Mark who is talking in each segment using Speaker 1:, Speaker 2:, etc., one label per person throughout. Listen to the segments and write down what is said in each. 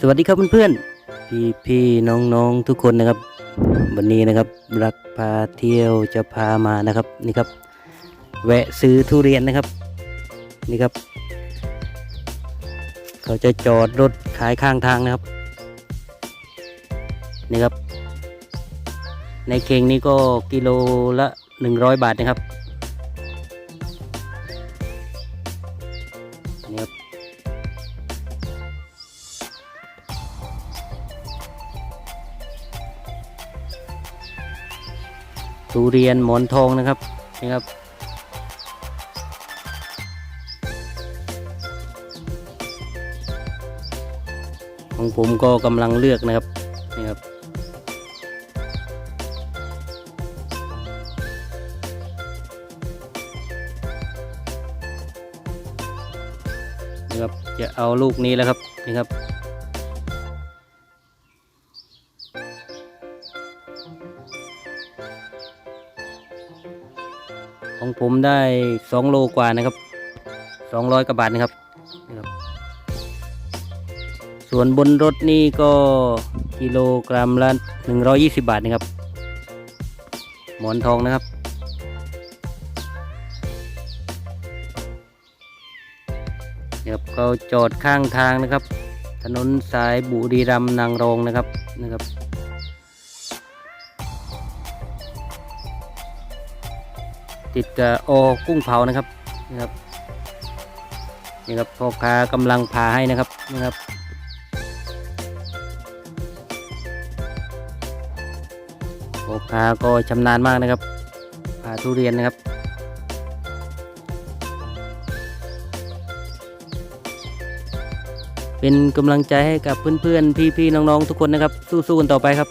Speaker 1: สวัสดีครับเพื่อนๆ พี่พี่ๆน้องๆทุกคนนะครับ วันนี้นะครับรักพาเที่ยวจะพามานะครับนี่ครับ แวะซื้อทุเรียนนะครับนี่ครับ เขาจะจอดรถขายข้างทางนะครับนี่ครับ ในเข่งนี้ก็กิโลละหนึ่งร้อยบาทนะครับ ทุเรียนหมอนทองนะครับนี่ครับ ของผมก็กำลังเลือกนะครับนี่ครับนี่ครับจะเอาลูกนี้แล้วครับนี่ครับ ของผมได้สองโลกว่านะครับสองร้อยกว่าบาทนะครับนี่ครับ ส่วนบนรถนี่ก็กิโลกรัมละหนึ่งร้อยี่สิบาทนะครับ หมอนทองนะครับนี่ครับเขาจอดข้างทางนะครับ ถนนสายบุรีรัมย์นางรองนะครับนะครับ ติดกับโอกุ้งเผานะครับนี่ครับนี่ครับพ่อค้ากำลังพาให้นะครับนี่ครับพ่อค้าก็ชำนาญมากนะครับพาทุเรียนนะครับเป็นกำลังใจให้กับเพื่อนๆ พี่ๆ น้องๆ ทุกคนนะครับ สู้ๆกันต่อไปครับ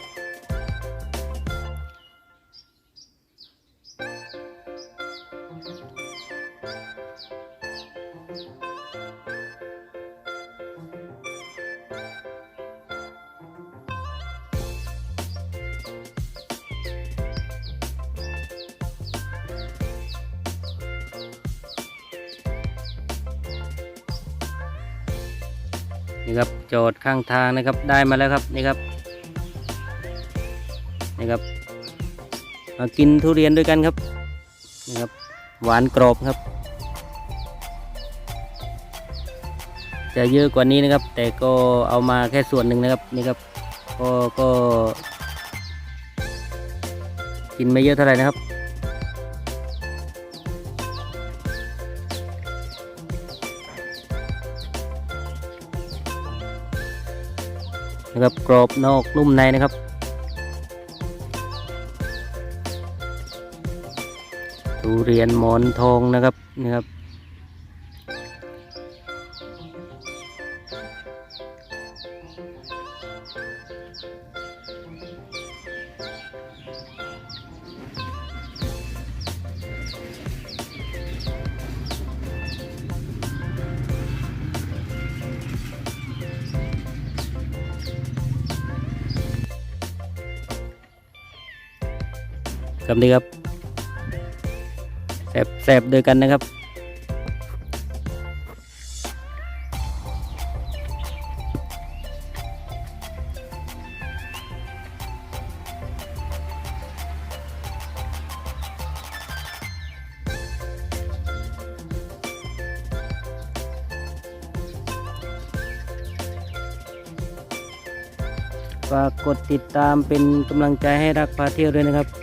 Speaker 1: นี่ครับจอดข้างทางนะครับได้มาแล้วครับนี่ครับนี่ครับ มากินทุเรียนด้วยกันครับนี่ครับหวานกรอบครับ จะเยอะกว่านี้นะครับ แต่ก็เอามาแค่ส่วนหนึ่งนะครับนี่ครับก็ก็ กินไม่เยอะเท่าไหร่นะครับ นะครับกรอบนอกนุ่มในนะครับ ทุเรียนหมอนทองนะครับนะครับ ครับนี่ครับแสบแสบด้วยกันนะครับฝากกดติดตามเป็นกำลังใจให้รักพาเที่ยวด้วยนะครับ